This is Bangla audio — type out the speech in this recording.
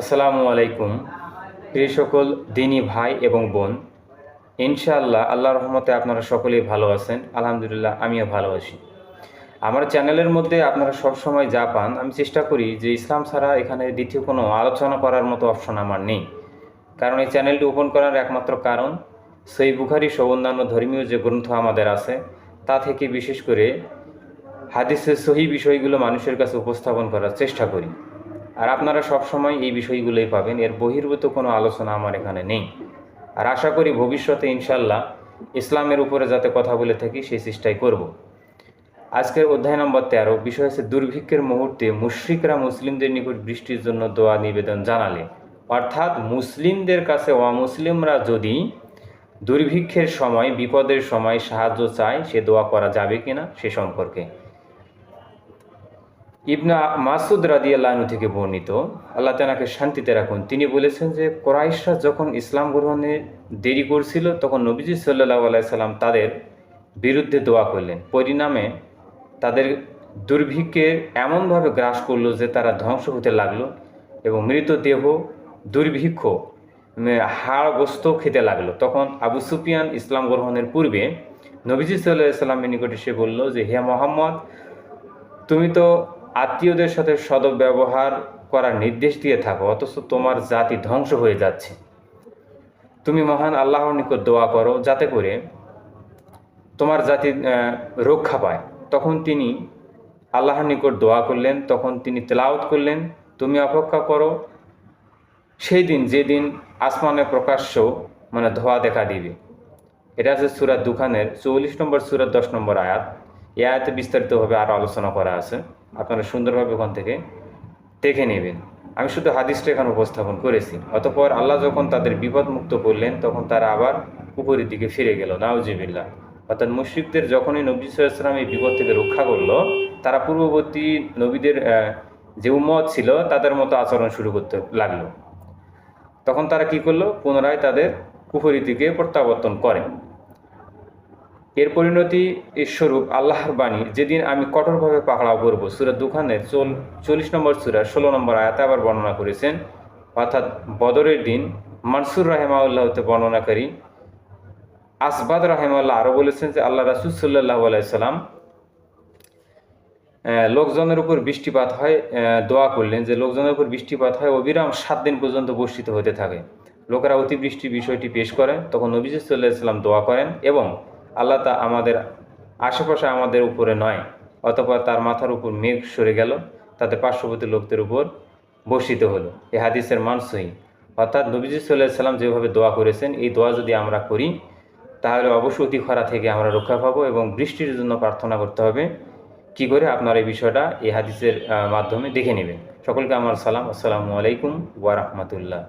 আসসালামু আলাইকুম, প্রিয় সকল দিনী ভাই এবং বোন। ইনশাআল্লাহ আল্লাহ রহমতে আপনারা সকলেই ভালো আছেন। আলহামদুলিল্লাহ, আমিও ভালো আছি। আমার চ্যানেলের মধ্যে আপনারা সব সময় যা পান, আমি চেষ্টা করি যে ইসলাম ছাড়া এখানে দ্বিতীয় কোনো আলোচনা করার মতো অপশন আমার নেই। কারণ এই চ্যানেলটি ওপেন করার একমাত্র কারণ, সেই বুখারি সহ অন্যান্য ধর্মীয় যে গ্রন্থ আমাদের আছে, তা থেকে বিশেষ করে হাদিসের সহি বিষয়গুলো মানুষের কাছে উপস্থাপন করার চেষ্টা করি। আর আপনারা সব সময় এই বিষয়গুলোই পাবেন। এর বহির্ভূত কোনো আলোচনা আমার এখানে নেই। আর আশা করি ভবিষ্যতে ইনশাল্লাহ ইসলামের উপরে যাতে কথা বলে থাকি, সেই চেষ্টাই করব। আজকের অধ্যায় নম্বর তেরো, বিষয় হচ্ছে দুর্ভিক্ষের মুহূর্তে মুশ্রিকরা মুসলিমদের নিকট বৃষ্টির জন্য দোয়া, নিবেদন জানালে। অর্থাৎ মুসলিমদের কাছে অমুসলিমরা যদি দুর্ভিক্ষের সময়, বিপদের সময় সাহায্য চায়, সে দোয়া করা যাবে কিনা সে সম্পর্কে। ইবনা মাসুদ রাদিয়াল্লাহনু থেকে বর্ণিত, আল্লাহ তেনাকে শান্তিতে রাখুন। তিনি বলেছেন যে, কোরাইশরা যখন ইসলাম গ্রহণে দেরি করছিল, তখন নবীজি সাল্লাহ আলাইসাল্লাম তাদের বিরুদ্ধে দোয়া করলেন। পরিণামে তাদের দুর্ভিক্ষে এমনভাবে গ্রাস করল যে, তারা ধ্বংস হতে লাগল এবং মৃতদেহ দুর্ভিক্ষ হাড়গ্রস্ত খেতে লাগল। তখন আবু সুফিয়ান ইসলাম গ্রহণের পূর্বে নবীজি সাল্লাহ সাল্লামের নিকটে সে বলল যে, হে মোহাম্মদ, তুমি তো আত্মীয়দের সাথে সদব্যবহার করার নির্দেশ দিয়ে থাকো, অথচ তোমার জাতি ধ্বংস হয়ে যাচ্ছে। তুমি মহান আল্লাহর নিকট দোয়া করো, যাতে করে তোমার জাতি রক্ষা পায়। তখন তিনি আল্লাহর নিকট দোয়া করলেন, তখন তিনি তেলাওত করলেন, তুমি অপেক্ষা করো, সেই দিন যেদিন আসমানে প্রকাশ্য মানে ধোয়া দেখা দিবে। এটা আছে সুরাত দুখানের চৌল্লিশ নম্বর সুরাত দশ নম্বর আয়াত। আয়াতে বিস্তারিতভাবে আরও আলোচনা করা আছে। আপনারা সুন্দরভাবে ওখান থেকে দেখে নেবেন। আমি শুধু হাদিসটা এখানে উপস্থাপন করেছি। অতপর আল্লাহ যখন তাদের বিপদ মুক্ত করলেন, তখন তারা আবার উপরের দিকে ফিরে গেল। নাউজিবিল্লা অর্থাৎ মুশ্রিকদের যখনই নবী সাল্লাম এই বিপদ থেকে রক্ষা করল, তারা পূর্ববর্তী নবীদের যে উম্মত ছিল, তাদের মতো আচরণ শুরু করতে লাগল। তখন তারা কি করল? পুনরায় তাদের কুফরি দিকে প্রত্যাবর্তন করে। এর পরিণতি স্বরূপ আল্লাহর বাণী। যেদিন আমি কঠোরভাবে পাকড়াও করব সুরা দুখানের চল, চল্লিশ নম্বর সুরা, ষোলো নম্বর আয়াতে আবার বর্ণনা করেছেন। অর্থাৎ বদরের দিন, মানসুর রাহেমাউল্লাহতে বর্ণনাকারী আসবাদ রাহেমাল্লাহ আরও বলেছেন যে, আল্লাহ রাসুল সাল্লাহ আলাইসাল্লাম লোকজনের উপর বৃষ্টিপাত হয় দোয়া করলেন যে, লোকজনের উপর বৃষ্টিপাত হয় অবিরাম সাত দিন পর্যন্ত বর্ষিত হতে থাকে। লোকেরা অতিবৃষ্টির বিষয়টি পেশ করেন তখন নবীজ সাল্লাহ সাল্লাম দোয়া করেন এবং আল্লাহ তা আমাদের আশেপাশে আমাদের উপরে নয়, অতপর তার মাথার উপর মেঘ সরে গেল, তাতে পার্শ্ববর্তী লোকদের উপর বর্ষিত হলো। এ হাদিসের মানসই অর্থাৎ নবীজ সাল্লাহ সাল্লাম যেভাবে দোয়া করেছেন, এই দোয়া যদি আমরা করি, তাহলে অবশ্যই অতি খরা থেকে আমরা রক্ষা পাবো এবং বৃষ্টির জন্য প্রার্থনা করতে হবে। কি করে? আপনার এই বিষয়টা এই হাদিসের মাধ্যমে দেখে নেবেন। সকলকে আমার সালাম। আসসালামু আলাইকুম ওয়া রাহমাতুল্লাহ।